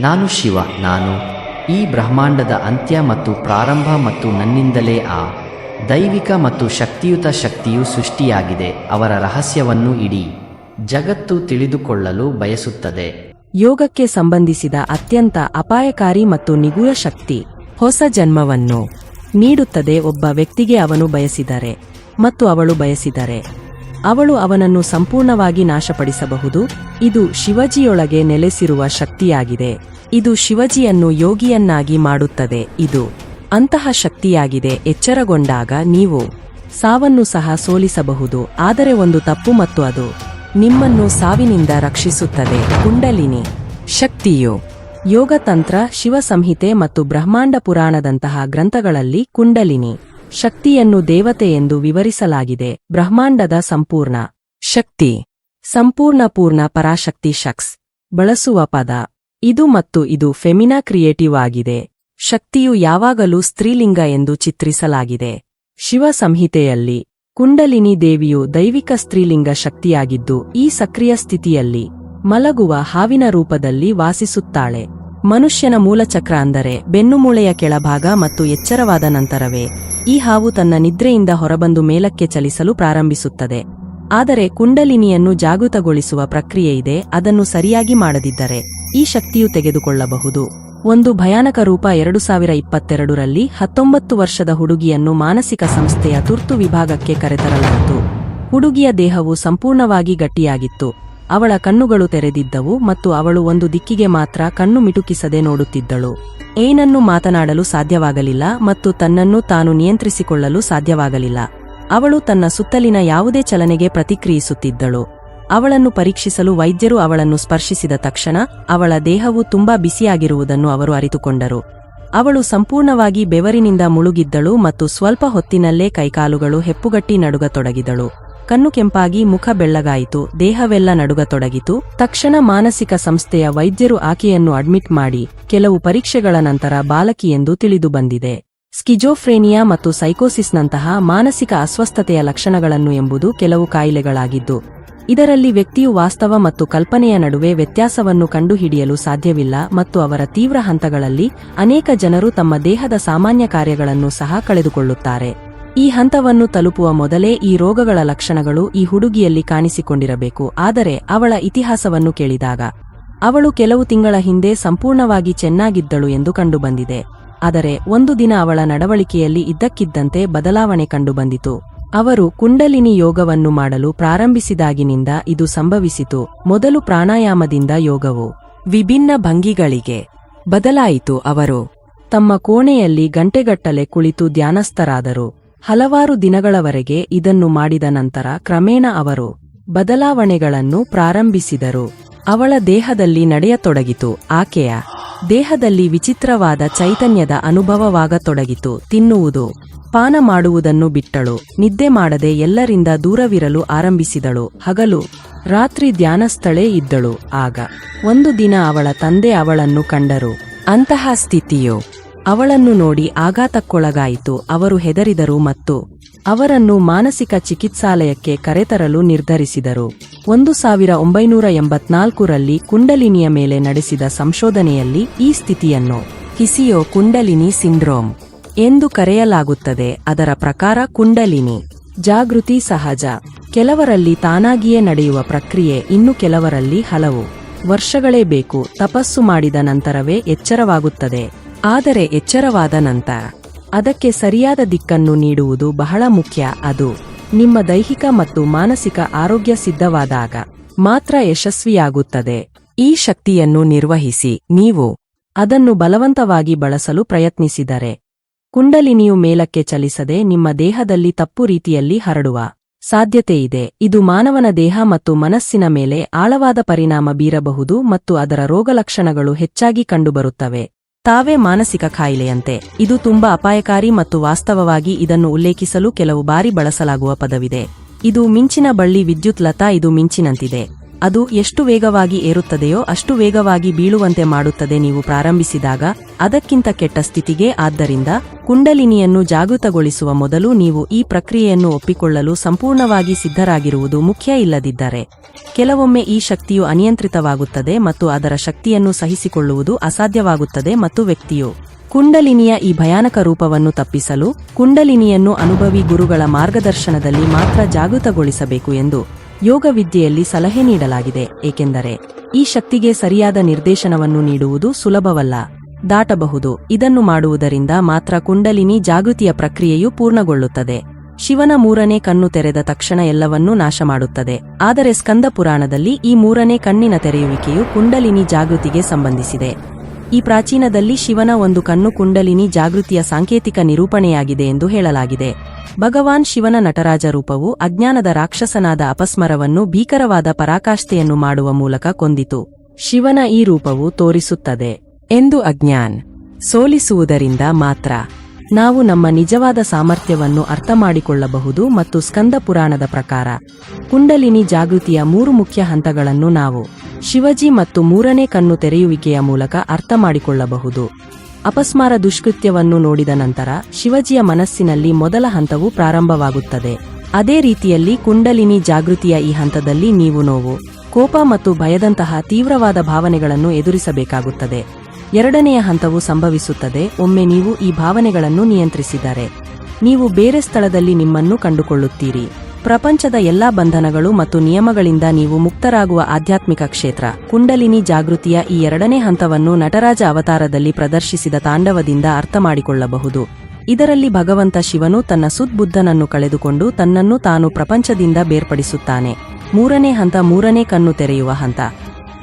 ನಾನು ಶಿವ, ನಾನು ಈ ಬ್ರಹ್ಮಾಂಡದ ಅಂತ್ಯ ಮತ್ತು ಪ್ರಾರಂಭ ಮತ್ತು ನನ್ನಿಂದಲೇ ಆ ದೈವಿಕ ಮತ್ತು ಶಕ್ತಿಯುತ ಶಕ್ತಿಯು ಸೃಷ್ಟಿಯಾಗಿದೆ, ಅವರ ರಹಸ್ಯವನ್ನು ಇಡೀ ಜಗತ್ತು ತಿಳಿದುಕೊಳ್ಳಲು ಬಯಸುತ್ತದೆ. ಯೋಗಕ್ಕೆ ಸಂಬಂಧಿಸಿದ ಅತ್ಯಂತ ಅಪಾಯಕಾರಿ ಮತ್ತು ನಿಗೂಢ ಶಕ್ತಿ ಹೊಸ ಜನ್ಮವನ್ನು ನೀಡುತ್ತದೆ ಒಬ್ಬ ವ್ಯಕ್ತಿಗೆ ಅವನು ಬಯಸಿದರೆ ಮತ್ತು ಅವಳು ಬಯಸಿದರೆ. ಅವಳು ಅವನನ್ನು ಸಂಪೂರ್ಣವಾಗಿ ನಾಶಪಡಿಸಬಹುದು. ಇದು ಶಿವಜಿಯೊಳಗೆ ನೆಲೆಸಿರುವ ಶಕ್ತಿಯಾಗಿದೆ. ಇದು ಶಿವಜಿಯನ್ನು ಯೋಗಿಯನ್ನಾಗಿ ಮಾಡುತ್ತದೆ. ಇದು ಅಂತಹ ಶಕ್ತಿಯಾಗಿದೆ. ಎಚ್ಚರಗೊಂಡಾಗ ನೀವು ಸಾವನ್ನು ಸಹ ಸೋಲಿಸಬಹುದು. ಆದರೆ ಒಂದು ತಪ್ಪು ಮತ್ತು ಅದು ನಿಮ್ಮನ್ನು ಸಾವಿನಿಂದ ರಕ್ಷಿಸುತ್ತದೆ. ಕುಂಡಲಿನಿ, ಶಕ್ತಿಯು ಯೋಗತಂತ್ರ, ಶಿವಸಂಹಿತೆ ಮತ್ತು ಬ್ರಹ್ಮಾಂಡ ಪುರಾಣದಂತಹ ಗ್ರಂಥಗಳಲ್ಲಿ ಕುಂಡಲಿನಿ. ಶಕ್ತಿಯನ್ನು ದೇವತೆ ಎಂದು ವಿವರಿಸಲಾಗಿದೆ. ಬ್ರಹ್ಮಾಂಡದ ಸಂಪೂರ್ಣ ಶಕ್ತಿ. ಸಂಪೂರ್ಣ ಪೂರ್ಣ ಪರಾಶಕ್ತಿ ಶಕ್ಸ್. ಬಳಸುವ ಪದ. ಇದು ಮತ್ತು ಇದು ಫೆಮಿನಾ ಕ್ರಿಯೇಟಿವ್ ಆಗಿದೆ. ಶಕ್ತಿಯು ಯಾವಾಗಲೂ ಸ್ತ್ರೀಲಿಂಗ ಎಂದು ಚಿತ್ರಿಸಲಾಗಿದೆ. ಶಿವ ಸಂಹಿತೆಯಲ್ಲಿ ಕುಂಡಲಿನಿ ದೇವಿಯು ದೈವಿಕ ಸ್ತ್ರೀಲಿಂಗ ಶಕ್ತಿಯಾಗಿದ್ದು, ಈ ಸಕ್ರಿಯ ಸ್ಥಿತಿಯಲ್ಲಿ ಮಲಗುವ ಹಾವಿನ ರೂಪದಲ್ಲಿ ವಾಸಿಸುತ್ತಾಳೆ. ಮನುಷ್ಯನ ಮೂಲಚಕ್ರ ಅಂದರೆ ಬೆನ್ನುಮೂಳೆಯ ಕೆಳಭಾಗ ಮತ್ತು ಎಚ್ಚರವಾದ ನಂತರವೇ ಈ ಹಾವು ತನ್ನ ನಿದ್ರೆಯಿಂದ ಹೊರಬಂದು ಮೇಲಕ್ಕೆ ಚಲಿಸಲು ಪ್ರಾರಂಭಿಸುತ್ತದೆ. ಆದರೆ ಕುಂಡಲಿನಿಯನ್ನು ಜಾಗೃತಗೊಳಿಸುವ ಪ್ರಕ್ರಿಯೆಯಿದೆ ಅದನ್ನು ಸರಿಯಾಗಿ ಮಾಡದಿದ್ದರೆ ಈ ಶಕ್ತಿಯು ತೆಗೆದುಕೊಳ್ಳಬಹುದು. ಒಂದು ಭಯಾನಕ ರೂಪ ಎರಡು ಸಾವಿರ ಇಪ್ಪತ್ತೆರಡರಲ್ಲಿ ಹತ್ತೊಂಬತ್ತು ವರ್ಷದ ಹುಡುಗಿಯನ್ನು ಮಾನಸಿಕ ಸಂಸ್ಥೆಯ ತುರ್ತು ವಿಭಾಗಕ್ಕೆ ಕರೆತರಲಾಯಿತು. ಹುಡುಗಿಯ ದೇಹವು ಸಂಪೂರ್ಣವಾಗಿ ಗಟ್ಟಿಯಾಗಿತ್ತು. ಅವಳ ಕಣ್ಣುಗಳು ತೆರೆದಿದ್ದವು ಮತ್ತು ಅವಳು ಒಂದು ದಿಕ್ಕಿಗೆ ಮಾತ್ರ ಕಣ್ಣು ಮಿಟುಕಿಸದೆ ನೋಡುತ್ತಿದ್ದಳು. ಏನನ್ನು ಮಾತನಾಡಲು ಸಾಧ್ಯವಾಗಲಿಲ್ಲ ಮತ್ತು ತನ್ನನ್ನು ತಾನು ನಿಯಂತ್ರಿಸಿಕೊಳ್ಳಲು ಸಾಧ್ಯವಾಗಲಿಲ್ಲ. ಅವಳು ತನ್ನ ಸುತ್ತಲಿನ ಯಾವುದೇ ಚಲನೆಗೆ ಪ್ರತಿಕ್ರಿಯಿಸುತ್ತಿದ್ದಳು. ಅವಳನ್ನು ಪರೀಕ್ಷಿಸಲು ವೈದ್ಯರು ಅವಳನ್ನು ಸ್ಪರ್ಶಿಸಿದ ತಕ್ಷಣ ಅವಳ ದೇಹವು ತುಂಬಾ ಬಿಸಿಯಾಗಿರುವುದನ್ನು ಅವರು ಅರಿತುಕೊಂಡರು. ಅವಳು ಸಂಪೂರ್ಣವಾಗಿ ಬೆವರಿನಿಂದ ಮುಳುಗಿದ್ದಳು ಮತ್ತು ಸ್ವಲ್ಪ ಹೊತ್ತಿನಲ್ಲೇ ಕೈಕಾಲುಗಳು ಹೆಪ್ಪುಗಟ್ಟಿ ನಡುಗತೊಡಗಿದಳು. ಕಣ್ಣು ಕೆಂಪಾಗಿ ಮುಖ ಬೆಳ್ಳಗಾಯಿತು, ದೇಹವೆಲ್ಲ ನಡುಗತೊಡಗಿತು. ತಕ್ಷಣ ಮಾನಸಿಕ ಸಂಸ್ಥೆಯ ವೈದ್ಯರು ಆಕೆಯನ್ನು ಅಡ್ಮಿಟ್ ಮಾಡಿ, ಕೆಲವು ಪರೀಕ್ಷೆಗಳ ನಂತರ ಬಾಲಕಿ ಎಂದು ತಿಳಿದು ಬಂದಿದೆ. ಸ್ಕಿಜೋಫ್ರೇನಿಯಾ ಮತ್ತು ಸೈಕೋಸಿಸ್ನಂತಹ ಮಾನಸಿಕ ಅಸ್ವಸ್ಥತೆಯ ಲಕ್ಷಣಗಳನ್ನು ಎಂಬುದು ಕೆಲವು ಕಾಯಿಲೆಗಳಾಗಿದ್ದು, ಇದರಲ್ಲಿ ವ್ಯಕ್ತಿಯು ವಾಸ್ತವ ಮತ್ತು ಕಲ್ಪನೆಯ ನಡುವೆ ವ್ಯತ್ಯಾಸವನ್ನು ಕಂಡುಹಿಡಿಯಲು ಸಾಧ್ಯವಿಲ್ಲ ಮತ್ತು ಅವರ ತೀವ್ರ ಹಂತಗಳಲ್ಲಿ ಅನೇಕ ಜನರು ತಮ್ಮ ದೇಹದ ಸಾಮಾನ್ಯ ಕಾರ್ಯಗಳನ್ನು ಸಹ ಕಳೆದುಕೊಳ್ಳುತ್ತಾರೆ. ಈ ಹಂತವನ್ನು ತಲುಪುವ ಮೊದಲೇ ಈ ರೋಗಗಳ ಲಕ್ಷಣಗಳು ಈ ಹುಡುಗಿಯಲ್ಲಿ ಕಾಣಿಸಿಕೊಂಡಿರಬೇಕು. ಆದರೆ ಅವಳ ಇತಿಹಾಸವನ್ನು ಕೇಳಿದಾಗ ಅವಳು ಕೆಲವು ತಿಂಗಳ ಹಿಂದೆ ಸಂಪೂರ್ಣವಾಗಿ ಚೆನ್ನಾಗಿದ್ದಳು ಎಂದು ಕಂಡುಬಂದಿದೆ. ಆದರೆ ಒಂದು ದಿನ ಅವಳ ನಡವಳಿಕೆಯಲ್ಲಿ ಇದ್ದಕ್ಕಿದ್ದಂತೆ ಬದಲಾವಣೆ ಕಂಡುಬಂದಿತು. ಅವರು ಕುಂಡಲಿನಿ ಯೋಗವನ್ನು ಮಾಡಲು ಪ್ರಾರಂಭಿಸಿದಾಗಿನಿಂದ ಇದು ಸಂಭವಿಸಿತು. ಮೊದಲು ಪ್ರಾಣಾಯಾಮದಿಂದ ಯೋಗವು ವಿಭಿನ್ನ ಭಂಗಿಗಳಿಗೆ ಬದಲಾಯಿತು. ಅವರು ತಮ್ಮ ಕೋಣೆಯಲ್ಲಿ ಗಂಟೆಗಟ್ಟಲೆ ಕುಳಿತು ಧ್ಯಾನಸ್ಥರಾದರು. ಹಲವಾರು ದಿನಗಳವರೆಗೆ ಇದನ್ನು ಮಾಡಿದ ನಂತರ ಕ್ರಮೇಣ ಅವರು ಬದಲಾವಣೆಗಳನ್ನು ಪ್ರಾರಂಭಿಸಿದರು. ಅವಳ ದೇಹದಲ್ಲಿ ನಡೆಯತೊಡಗಿತು. ಆಕೆಯ ದೇಹದಲ್ಲಿ ವಿಚಿತ್ರವಾದ ಚೈತನ್ಯದ ಅನುಭವವಾಗತೊಡಗಿತು. ತಿನ್ನುವುದು, ಪಾನ ಮಾಡುವುದನ್ನು ಬಿಟ್ಟಳು. ನಿದ್ದೆ ಮಾಡದೆ ಎಲ್ಲರಿಂದ ದೂರವಿರಲು ಆರಂಭಿಸಿದಳು. ಹಗಲು, ರಾತ್ರಿ ಧ್ಯಾನಸ್ಥಳೇ ಇದ್ದಳು. ಆಗ ಒಂದು ದಿನ ಅವಳ ತಂದೆ ಅವಳನ್ನು ಕಂಡರು. ಅಂತಹ ಸ್ಥಿತಿಯು ಅವಳನ್ನು ನೋಡಿ ಆಘಾತಕ್ಕೊಳಗಾಯಿತು. ಅವರು ಹೆದರಿದರು ಮತ್ತು ಅವರನ್ನು ಮಾನಸಿಕ ಚಿಕಿತ್ಸಾಲಯಕ್ಕೆ ಕರೆತರಲು ನಿರ್ಧರಿಸಿದರು. ಒಂದು ಸಾವಿರ ಒಂಬೈನೂರ ಎಂಬತ್ನಾಲ್ಕರಲ್ಲಿ ಕುಂಡಲಿನಿಯ ಮೇಲೆ ನಡೆಸಿದ ಸಂಶೋಧನೆಯಲ್ಲಿ ಈ ಸ್ಥಿತಿಯನ್ನು ಹಿಸಿಯೋ ಕುಂಡಲಿನಿ ಸಿಂಡ್ರೋಮ್ ಎಂದು ಕರೆಯಲಾಗುತ್ತದೆ. ಅದರ ಪ್ರಕಾರ ಕುಂಡಲಿನಿ ಜಾಗೃತಿ ಸಹಜ. ಕೆಲವರಲ್ಲಿ ತಾನಾಗಿಯೇ ನಡೆಯುವ ಪ್ರಕ್ರಿಯೆ ಇನ್ನು ಕೆಲವರಲ್ಲಿ ಹಲವು ವರ್ಷಗಳೇ ಬೇಕು. ತಪಸ್ಸು ಮಾಡಿದ ನಂತರವೇ ಎಚ್ಚರವಾಗುತ್ತದೆ. ಆದರೆ ಎಚ್ಚರವಾದ ನಂತರ ಅದಕ್ಕೆ ಸರಿಯಾದ ದಿಕ್ಕನ್ನು ನೀಡುವುದು ಬಹಳ ಮುಖ್ಯ. ಅದು ನಿಮ್ಮ ದೈಹಿಕ ಮತ್ತು ಮಾನಸಿಕ ಆರೋಗ್ಯ ಸಿದ್ಧವಾದಾಗ ಮಾತ್ರ ಯಶಸ್ವಿಯಾಗುತ್ತದೆ. ಈ ಶಕ್ತಿಯನ್ನು ನಿರ್ವಹಿಸಿ ನೀವು ಅದನ್ನು ಬಲವಂತವಾಗಿ ಬಳಸಲು ಪ್ರಯತ್ನಿಸಿದರೆ ಕುಂಡಲಿನಿಯು ಮೇಲಕ್ಕೆ ಚಲಿಸದೆ ನಿಮ್ಮ ದೇಹದಲ್ಲಿ ತಪ್ಪು ರೀತಿಯಲ್ಲಿ ಹರಡುವ ಸಾಧ್ಯತೆಯಿದೆ ಇದು ಮಾನವನ ದೇಹ ಮತ್ತು ಮನಸ್ಸಿನ ಮೇಲೆ ಆಳವಾದ ಪರಿಣಾಮ ಬೀರಬಹುದು ಮತ್ತು ಅದರ ರೋಗಲಕ್ಷಣಗಳು ಹೆಚ್ಚಾಗಿ ಕಂಡುಬರುತ್ತವೆ. ತಾವೇ ಮಾನಸಿಕ ಕಾಯಿಲೆಯಂತೆ. ಇದು ತುಂಬಾ ಅಪಾಯಕಾರಿ ಮತ್ತು ವಾಸ್ತವವಾಗಿ ಇದನ್ನು ಉಲ್ಲೇಖಿಸಲು ಕೆಲವು ಬಾರಿ ಬಳಸಲಾಗುವ ಪದವಿದೆ. ಇದು ಮಿಂಚಿನ ಬಳ್ಳಿ ವಿದ್ಯುತ್ ಲತಾ ಇದು ಮಿಂಚಿನಂತಿದೆ. ಅದು ಎಷ್ಟು ವೇಗವಾಗಿ ಏರುತ್ತದೆಯೋ ಅಷ್ಟು ವೇಗವಾಗಿ ಬೀಳುವಂತೆ ಮಾಡುತ್ತದೆ ನೀವು ಪ್ರಾರಂಭಿಸಿದಾಗ ಅದಕ್ಕಿಂತ ಕೆಟ್ಟ ಸ್ಥಿತಿಗೆ ಆದ್ದರಿಂದ ಕುಂಡಲಿನಿಯನ್ನು ಜಾಗೃತಗೊಳಿಸುವ ಮೊದಲು ನೀವು ಈ ಪ್ರಕ್ರಿಯೆಯನ್ನು ಒಪ್ಪಿಕೊಳ್ಳಲು ಸಂಪೂರ್ಣವಾಗಿ ಸಿದ್ಧರಾಗಿರುವುದು ಮುಖ್ಯ ಇಲ್ಲದಿದ್ದರೆ ಕೆಲವೊಮ್ಮೆ ಈ ಶಕ್ತಿಯು ಅನಿಯಂತ್ರಿತವಾಗುತ್ತದೆ ಮತ್ತು ಅದರ ಶಕ್ತಿಯನ್ನು ಸಹಿಸಿಕೊಳ್ಳುವುದು ಅಸಾಧ್ಯವಾಗುತ್ತದೆ ಮತ್ತು ವ್ಯಕ್ತಿಯು ಕುಂಡಲಿನಿಯ ಈ ಭಯಾನಕ ರೂಪವನ್ನು ತಪ್ಪಿಸಲು ಕುಂಡಲಿನಿಯನ್ನು ಅನುಭವಿ ಗುರುಗಳ ಮಾರ್ಗದರ್ಶನದಲ್ಲಿ ಮಾತ್ರ ಜಾಗೃತಗೊಳಿಸಬೇಕು ಎಂದು ಯೋಗವಿದ್ಯೆಯಲ್ಲಿ ಸಲಹೆ ನೀಡಲಾಗಿದೆ, ಏಕೆಂದರೆ ಈ ಶಕ್ತಿಗೆ ಸರಿಯಾದ ನಿರ್ದೇಶನವನ್ನು ನೀಡುವುದು ಸುಲಭವಲ್ಲ. ದಾಟಬಹುದು. ಇದನ್ನು ಮಾಡುವುದರಿಂದ ಮಾತ್ರ ಕುಂಡಲಿನಿ ಜಾಗೃತಿಯ ಪ್ರಕ್ರಿಯೆಯು ಪೂರ್ಣಗೊಳ್ಳುತ್ತದೆ. ಶಿವನ ಮೂರನೇ ಕಣ್ಣು ತೆರೆದ ತಕ್ಷಣ ಎಲ್ಲವನ್ನೂ ನಾಶ ಮಾಡುತ್ತದೆ. ಆದರೆ ಸ್ಕಂದ ಪುರಾಣದಲ್ಲಿ ಈ ಮೂರನೇ ಕಣ್ಣಿನ ತೆರೆಯುವಿಕೆಯು ಕುಂಡಲಿನಿ ಜಾಗೃತಿಗೆ ಸಂಬಂಧಿಸಿದೆ. ಈ ಪ್ರಾಚೀನದಲ್ಲಿ ಶಿವನ ಒಂದು ಕಣ್ಣು ಕುಂಡಲಿನಿ ಜಾಗೃತಿಯ ಸಾಂಕೇತಿಕ ನಿರೂಪಣೆಯಾಗಿದೆ ಎಂದು ಹೇಳಲಾಗಿದೆ. ಭಗವಾನ್ ಶಿವನ ನಟರಾಜ ರೂಪವು ಅಜ್ಞಾನದ ರಾಕ್ಷಸನಾದ ಅಪಸ್ಮರವನ್ನು ಭೀಕರವಾದ ಪರಾಕಾಷ್ಠೆಯನ್ನು ಮಾಡುವ ಮೂಲಕ ಕೊಂದಿತು. ಶಿವನ ಈ ರೂಪವು ತೋರಿಸುತ್ತದೆ ಎಂದು ಅಜ್ಞಾನ್ ಸೋಲಿಸುವುದರಿಂದ ಮಾತ್ರ ನಾವು ನಮ್ಮ ನಿಜವಾದ ಸಾಮರ್ಥ್ಯವನ್ನು ಅರ್ಥಮಾಡಿಕೊಳ್ಳಬಹುದು ಮತ್ತು ಸ್ಕಂದ ಪುರಾಣದ ಪ್ರಕಾರ ಕುಂಡಲಿನಿ ಜಾಗೃತಿಯ ಮೂರು ಮುಖ್ಯ ಹಂತಗಳನ್ನು ನಾವು ಶಿವಜಿ ಮತ್ತು ಮೂರನೇ ಕಣ್ಣು ತೆರೆಯುವಿಕೆಯ ಮೂಲಕ ಅರ್ಥ ಮಾಡಿಕೊಳ್ಳಬಹುದು. ಅಪಸ್ಮಾರ ದುಷ್ಕೃತ್ಯವನ್ನು ನೋಡಿದ ನಂತರ ಶಿವಜಿಯ ಮನಸ್ಸಿನಲ್ಲಿ ಮೊದಲ ಹಂತವು ಪ್ರಾರಂಭವಾಗುತ್ತದೆ. ಅದೇ ರೀತಿಯಲ್ಲಿ ಕುಂಡಲಿನಿ ಜಾಗೃತಿಯ ಈ ಹಂತದಲ್ಲಿ ನೀವು ನೋವು, ಕೋಪ ಮತ್ತು ಭಯದಂತಹ ತೀವ್ರವಾದ ಭಾವನೆಗಳನ್ನು ಎದುರಿಸಬೇಕಾಗುತ್ತದೆ. ಎರಡನೆಯ ಹಂತವು ಸಂಭವಿಸುತ್ತದೆ, ಒಮ್ಮೆ ನೀವು ಈ ಭಾವನೆಗಳನ್ನು ನಿಯಂತ್ರಿಸಿದರೆ. ನೀವು ಬೇರೆ ಸ್ಥಳದಲ್ಲಿ ನಿಮ್ಮನ್ನು ಕಂಡುಕೊಳ್ಳುತ್ತೀರಿ. ಪ್ರಪಂಚದ ಎಲ್ಲಾ ಬಂಧನಗಳು ಮತ್ತು ನಿಯಮಗಳಿಂದ ನೀವು ಮುಕ್ತರಾಗುವ ಆಧ್ಯಾತ್ಮಿಕ ಕ್ಷೇತ್ರ. ಕುಂಡಲಿನಿ ಜಾಗೃತಿಯ ಈ ಎರಡನೇ ಹಂತವನ್ನು ನಟರಾಜ ಅವತಾರದಲ್ಲಿ ಪ್ರದರ್ಶಿಸಿದ ತಾಂಡವದಿಂದ ಅರ್ಥಮಾಡಿಕೊಳ್ಳಬಹುದು. ಇದರಲ್ಲಿ ಭಗವಂತ ಶಿವನು ತನ್ನ ಸುದ್ಬುದ್ಧನನ್ನು ಕಳೆದುಕೊಂಡು ತನ್ನನ್ನು ತಾನು ಪ್ರಪಂಚದಿಂದ ಬೇರ್ಪಡಿಸುತ್ತಾನೆ. ಮೂರನೇ ಹಂತ ಮೂರನೇ ಕಣ್ಣು ತೆರೆಯುವ ಹಂತ.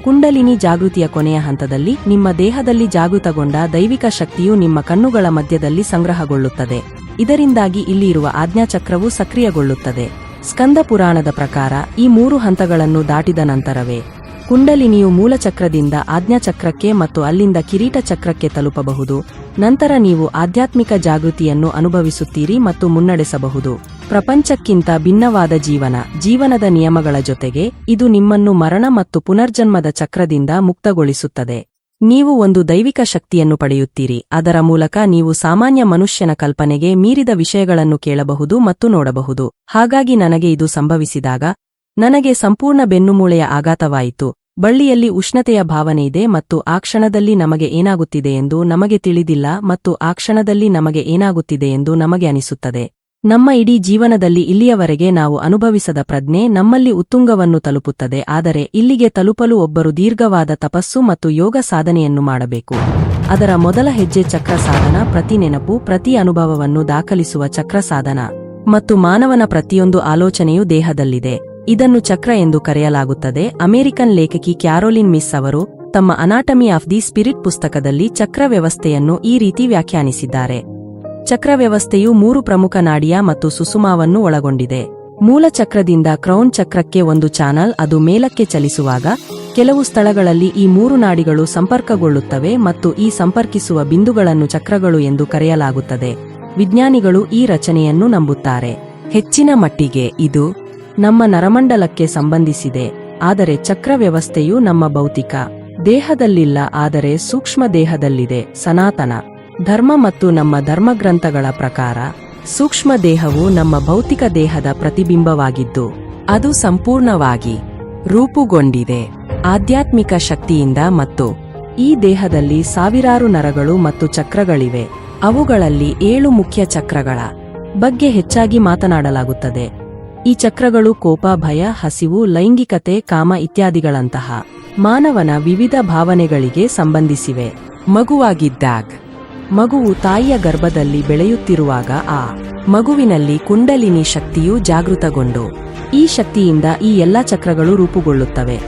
ಕುಂಡಲಿನಿ ಜಾಗೃತಿಯ ಕೊನೆಯ ಹಂತದಲ್ಲಿ ನಿಮ್ಮ ದೇಹದಲ್ಲಿ ಜಾಗೃತಗೊಂಡ ದೈವಿಕ ಶಕ್ತಿಯು ನಿಮ್ಮ ಕಣ್ಣುಗಳ ಮಧ್ಯದಲ್ಲಿ ಸಂಗ್ರಹಗೊಳ್ಳುತ್ತದೆ. ಇದರಿಂದಾಗಿ ಇಲ್ಲಿ ಇರುವ ಆಜ್ಞಾಚಕ್ರವು ಸಕ್ರಿಯಗೊಳ್ಳುತ್ತದೆ. ಸ್ಕಂದ ಪುರಾಣದ ಪ್ರಕಾರ ಈ ಮೂರು ಹಂತಗಳನ್ನು ದಾಟಿದ ನಂತರವೇ ಕುಂಡಲಿನಿಯು ಮೂಲಚಕ್ರದಿಂದ ಆಜ್ಞಾಚಕ್ರಕ್ಕೆ ಮತ್ತು ಅಲ್ಲಿಂದ ಕಿರೀಟ ಚಕ್ರಕ್ಕೆ ತಲುಪಬಹುದು. ನಂತರ ನೀವು ಆಧ್ಯಾತ್ಮಿಕ ಜಾಗೃತಿಯನ್ನು ಅನುಭವಿಸುತ್ತೀರಿ ಮತ್ತು ಮುನ್ನಡೆಸಬಹುದು. ಪ್ರಪಂಚಕ್ಕಿಂತ ಭಿನ್ನವಾದ ಜೀವನ, ಜೀವನದ ನಿಯಮಗಳ ಜೊತೆಗೆ ಇದು ನಿಮ್ಮನ್ನು ಮರಣ ಮತ್ತು ಪುನರ್ಜನ್ಮದ ಚಕ್ರದಿಂದ ಮುಕ್ತಗೊಳಿಸುತ್ತದೆ. ನೀವು ಒಂದು ದೈವಿಕ ಶಕ್ತಿಯನ್ನು ಪಡೆಯುತ್ತೀರಿ. ಅದರ ಮೂಲಕ ನೀವು ಸಾಮಾನ್ಯ ಮನುಷ್ಯನ ಕಲ್ಪನೆಗೆ ಮೀರಿದ ವಿಷಯಗಳನ್ನು ಕೇಳಬಹುದು ಮತ್ತು ನೋಡಬಹುದು. ಹಾಗಾಗಿ ನನಗೆ ಇದು ಸಂಭವಿಸಿದಾಗ, ನನಗೆ ಸಂಪೂರ್ಣ ಬೆನ್ನುಮೂಳೆಯ ಆಘಾತವಾಯಿತು. ಬಳ್ಳಿಯಲ್ಲಿ ಉಷ್ಣತೆಯ ಭಾವನೆಯಿದೆ ಮತ್ತು ಆ ಕ್ಷಣದಲ್ಲಿ ನಮಗೆ ಏನಾಗುತ್ತಿದೆ ಎಂದು ನಮಗೆ ತಿಳಿದಿಲ್ಲ ಮತ್ತು ಆ ಕ್ಷಣದಲ್ಲಿ ನಮಗೆ ಏನಾಗುತ್ತಿದೆ ಎಂದು ನಮಗೆ ಅನಿಸುತ್ತದೆ. ನಮ್ಮ ಇಡೀ ಜೀವನದಲ್ಲಿ ಇಲ್ಲಿಯವರೆಗೆ ನಾವು ಅನುಭವಿಸದ ಪ್ರಜ್ಞೆ ನಮ್ಮಲ್ಲಿ ಉತ್ತುಂಗವನ್ನು ತಲುಪುತ್ತದೆ, ಆದರೆ ಇಲ್ಲಿಗೆ ತಲುಪಲು ಒಬ್ಬರು ದೀರ್ಘವಾದ ತಪಸ್ಸು ಮತ್ತು ಯೋಗ ಸಾಧನೆಯನ್ನು ಮಾಡಬೇಕು. ಅದರ ಮೊದಲ ಹೆಜ್ಜೆ ಚಕ್ರ ಸಾಧನ, ಪ್ರತಿ ನೆನಪು, ಪ್ರತಿ ಅನುಭವವನ್ನು ದಾಖಲಿಸುವ ಚಕ್ರ ಸಾಧನ. ಮತ್ತು ಮಾನವನ ಪ್ರತಿಯೊಂದು ಆಲೋಚನೆಯು ದೇಹದಲ್ಲಿದೆ. ಇದನ್ನು ಚಕ್ರ ಎಂದು ಕರೆಯಲಾಗುತ್ತದೆ. ಅಮೆರಿಕನ್ ಲೇಖಕಿ ಕ್ಯಾರೋಲಿನ್ ಮಿಸ್ ಅವರು ತಮ್ಮ ಅನಾಟಮಿ ಆಫ್ ದಿ ಸ್ಪಿರಿಟ್ ಪುಸ್ತಕದಲ್ಲಿ ಚಕ್ರ ವ್ಯವಸ್ಥೆಯನ್ನು ಈ ರೀತಿ ವ್ಯಾಖ್ಯಾನಿಸಿದ್ದಾರೆ. ಚಕ್ರ ವ್ಯವಸ್ಥೆಯು ಮೂರು ಪ್ರಮುಖ ನಾಡಿಯ ಮತ್ತು ಸುಸುಮಾವನ್ನು ಒಳಗೊಂಡಿದೆ. ಮೂಲ ಚಕ್ರದಿಂದ ಕ್ರೌನ್ ಚಕ್ರಕ್ಕೆ ಒಂದು ಚಾನಲ್ ಅದು ಮೇಲಕ್ಕೆ ಚಲಿಸುವಾಗ, ಕೆಲವು ಸ್ಥಳಗಳಲ್ಲಿ ಈ ಮೂರು ನಾಡಿಗಳು ಸಂಪರ್ಕಗೊಳ್ಳುತ್ತವೆ ಮತ್ತು ಈ ಸಂಪರ್ಕಿಸುವ ಬಿಂದುಗಳನ್ನು ಚಕ್ರಗಳು ಎಂದು ಕರೆಯಲಾಗುತ್ತದೆ. ವಿಜ್ಞಾನಿಗಳು ಈ ರಚನೆಯನ್ನು ನಂಬುತ್ತಾರೆ. ಹೆಚ್ಚಿನ ಮಟ್ಟಿಗೆ ಇದು ನಮ್ಮ ನರಮಂಡಲಕ್ಕೆ ಸಂಬಂಧಿಸಿದೆ, ಆದರೆ ಚಕ್ರ ವ್ಯವಸ್ಥೆಯು ನಮ್ಮ ಭೌತಿಕ ದೇಹದಲ್ಲಿಲ್ಲ, ಆದರೆ ಸೂಕ್ಷ್ಮ ದೇಹದಲ್ಲಿದೆ, ಸನಾತನ. ಧರ್ಮ ಮತ್ತು ನಮ್ಮ ಧರ್ಮಗ್ರಂಥಗಳ ಪ್ರಕಾರ, ಸೂಕ್ಷ್ಮ ದೇಹವು ನಮ್ಮ ಭೌತಿಕ ದೇಹದ ಪ್ರತಿಬಿಂಬವಾಗಿದ್ದು, ಅದು ಸಂಪೂರ್ಣವಾಗಿ ರೂಪುಗೊಂಡಿದೆ. ಆಧ್ಯಾತ್ಮಿಕ ಶಕ್ತಿಯಿಂದ ಮತ್ತು ಈ ದೇಹದಲ್ಲಿ ಸಾವಿರಾರು ನರಗಳು ಮತ್ತು ಚಕ್ರಗಳಿವೆ. ಅವುಗಳಲ್ಲಿ ಏಳು ಮುಖ್ಯ ಚಕ್ರಗಳ ಬಗ್ಗೆ ಹೆಚ್ಚಾಗಿ ಮಾತನಾಡಲಾಗುತ್ತದೆ. ಈ ಚಕ್ರಗಳು ಕೋಪ, ಭಯ, ಹಸಿವು, ಲೈಂಗಿಕತೆ, ಕಾಮ ಇತ್ಯಾದಿಗಳಂತಹ ಮಾನವನ ವಿವಿಧ ಭಾವನೆಗಳಿಗೆ ಸಂಬಂಧಿಸಿವೆ. ಮಗುವಾಗಿದ್ದಾಗ ಮಗುವು ತಾಯಿಯ ಗರ್ಭದಲ್ಲಿ ಬೆಳೆಯುತ್ತಿರುವಾಗ ಆ ಮಗುವಿನಲ್ಲಿ ಕುಂಡಲಿನಿ ಶಕ್ತಿಯು ಜಾಗೃತಗೊಂಡು, ಈ ಶಕ್ತಿಯಿಂದ ಈ ಎಲ್ಲಾ ಚಕ್ರಗಳು ರೂಪುಗೊಳ್ಳುತ್ತವೆ.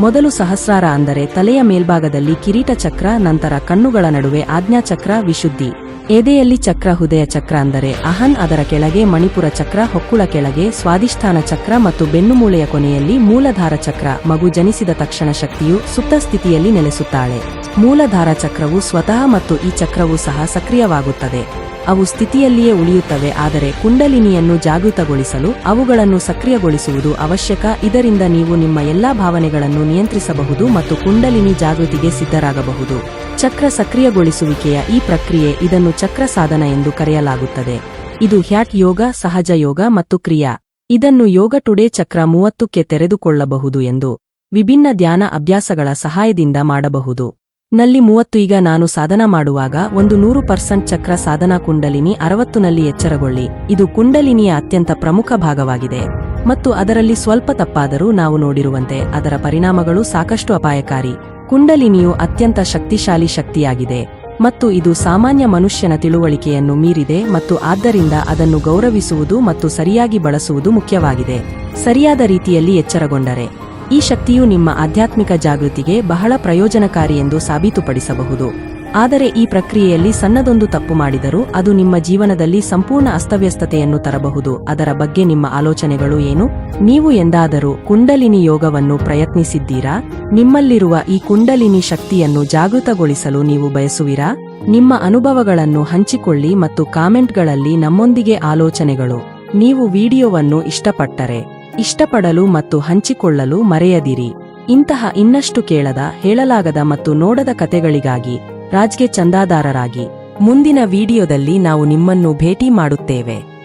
ಮೊದಲು ಸಹಸ್ರಾರ ಅಂದರೆ ತಲೆಯ ಮೇಲ್ಭಾಗದಲ್ಲಿ ಕಿರೀಟ ಚಕ್ರ, ನಂತರ ಕಣ್ಣುಗಳ ನಡುವೆ ಆಜ್ಞಾಚಕ್ರ, ವಿಶುದ್ಧಿ. ಎದೆಯಲ್ಲಿ ಚಕ್ರ, ಹೃದಯ ಚಕ್ರ ಅಂದರೆ ಅಹನ್, ಅದರ ಕೆಳಗೆ ಮಣಿಪುರ ಚಕ್ರ, ಹೊಕ್ಕುಳ ಕೆಳಗೆ ಸ್ವಾದಿಷ್ಠಾನ ಚಕ್ರ ಮತ್ತು ಬೆನ್ನುಮೂಳೆಯ ಕೊನೆಯಲ್ಲಿ ಮೂಲಧಾರ ಚಕ್ರ. ಮಗು ಜನಿಸಿದ ತಕ್ಷಣ ಶಕ್ತಿಯು ಸುಪ್ತ ಸ್ಥಿತಿಯಲ್ಲಿ ನೆಲೆಸುತ್ತಾಳೆ. ಮೂಲಧಾರ ಚಕ್ರವು ಸ್ವತಃ ಮತ್ತು ಈ ಚಕ್ರವು ಸಹ ಸಕ್ರಿಯವಾಗುತ್ತದೆ. ಅವು ಸ್ಥಿತಿಯಲ್ಲಿಯೇ ಉಳಿಯುತ್ತವೆ, ಆದರೆ ಕುಂಡಲಿನಿಯನ್ನು ಜಾಗೃತಗೊಳಿಸಲು ಅವುಗಳನ್ನು ಸಕ್ರಿಯಗೊಳಿಸುವುದು ಅವಶ್ಯಕ. ಇದರಿಂದ ನೀವು ನಿಮ್ಮ ಎಲ್ಲಾ ಭಾವನೆಗಳನ್ನು ನಿಯಂತ್ರಿಸಬಹುದು ಮತ್ತು ಕುಂಡಲಿನಿ ಜಾಗೃತಿಗೆ ಸಿದ್ಧರಾಗಬಹುದು. ಚಕ್ರ ಸಕ್ರಿಯಗೊಳಿಸುವಿಕೆಯ ಈ ಪ್ರಕ್ರಿಯೆ ಇದನ್ನು ಚಕ್ರ ಸಾಧನ ಎಂದು ಕರೆಯಲಾಗುತ್ತದೆ. ಇದು ಹ್ಯಾಟ್ ಯೋಗ, ಸಹಜ ಯೋಗ ಮತ್ತು ಕ್ರಿಯಾ. ಇದನ್ನು ಯೋಗ ಟುಡೇ ಚಕ್ರ ಮೂವತ್ತಕ್ಕೆ ತೆರೆದುಕೊಳ್ಳಬಹುದು ಎಂದು ವಿಭಿನ್ನ ಧ್ಯಾನ ಅಭ್ಯಾಸಗಳ ಸಹಾಯದಿಂದ ಮಾಡಬಹುದು. ನಲ್ಲಿ ಮೂವತ್ತು ಈಗ ನಾನು ಸಾಧನ ಮಾಡುವಾಗ ಒಂದು ನೂರು ಪರ್ಸೆಂಟ್ ಚಕ್ರ ಸಾಧನಾ ಕುಂಡಲಿನಿ ಅರವತ್ತು ನಲ್ಲಿ ಎಚ್ಚರಗೊಳ್ಳಿ. ಇದು ಕುಂಡಲಿನಿಯ ಅತ್ಯಂತ ಪ್ರಮುಖ ಭಾಗವಾಗಿದೆ. ಮತ್ತು ಅದರಲ್ಲಿ ಸ್ವಲ್ಪ ತಪ್ಪಾದರೂ ನಾವು ನೋಡಿರುವಂತೆ ಅದರ ಪರಿಣಾಮಗಳು ಸಾಕಷ್ಟು ಅಪಾಯಕಾರಿ. ಕುಂಡಲಿನಿಯು ಅತ್ಯಂತ ಶಕ್ತಿಶಾಲಿ ಶಕ್ತಿಯಾಗಿದೆ. ಮತ್ತು ಇದು ಸಾಮಾನ್ಯ ಮನುಷ್ಯನ ತಿಳುವಳಿಕೆಯನ್ನು ಮೀರಿದೆ ಮತ್ತು ಆದ್ದರಿಂದ ಅದನ್ನು ಗೌರವಿಸುವುದು ಮತ್ತು ಸರಿಯಾಗಿ ಬಳಸುವುದು ಮುಖ್ಯವಾಗಿದೆ. ಸರಿಯಾದ ರೀತಿಯಲ್ಲಿ ಎಚ್ಚರಗೊಂಡರೆ. ಈ ಶಕ್ತಿಯು ನಿಮ್ಮ ಆಧ್ಯಾತ್ಮಿಕ ಜಾಗೃತಿಗೆ ಬಹಳ ಪ್ರಯೋಜನಕಾರಿ ಎಂದು ಸಾಬೀತುಪಡಿಸಬಹುದು. ಆದರೆ ಈ ಪ್ರಕ್ರಿಯೆಯಲ್ಲಿ ಸಣ್ಣದೊಂದು ತಪ್ಪು ಮಾಡಿದರೂ ಅದು ನಿಮ್ಮ ಜೀವನದಲ್ಲಿ ಸಂಪೂರ್ಣ ಅಸ್ತವ್ಯಸ್ತತೆಯನ್ನು ತರಬಹುದು. ಅದರ ಬಗ್ಗೆ ನಿಮ್ಮ ಆಲೋಚನೆಗಳು ಏನು? ನೀವು ಎಂದಾದರೂ ಕುಂಡಲಿನಿ ಯೋಗವನ್ನು ಪ್ರಯತ್ನಿಸಿದ್ದೀರಾ? ನಿಮ್ಮಲ್ಲಿರುವ ಈ ಕುಂಡಲಿನಿ ಶಕ್ತಿಯನ್ನು ಜಾಗೃತಗೊಳಿಸಲು ನೀವು ಬಯಸುವಿರಾ? ನಿಮ್ಮ ಅನುಭವಗಳನ್ನು ಹಂಚಿಕೊಳ್ಳಿ ಮತ್ತು ಕಾಮೆಂಟ್ಗಳಲ್ಲಿ ನಮ್ಮೊಂದಿಗೆ ಆಲೋಚನೆಗಳು. ನೀವು ವಿಡಿಯೋವನ್ನು ಇಷ್ಟಪಟ್ಟರೆ ಇಷ್ಟಪಡಲು ಮತ್ತು ಹಂಚಿಕೊಳ್ಳಲು ಮರೆಯದಿರಿ. ಇಂತಹ ಇನ್ನಷ್ಟು ಕೇಳದ, ಹೇಳಲಾಗದ ಮತ್ತು ನೋಡದ ಕತೆಗಳಿಗಾಗಿ ರಾಜ್ಗೆ ಚಂದಾದಾರರಾಗಿ. ಮುಂದಿನ ವಿಡಿಯೋದಲ್ಲಿ ನಾವು ನಿಮ್ಮನ್ನು ಭೇಟಿ ಮಾಡುತ್ತೇವೆ.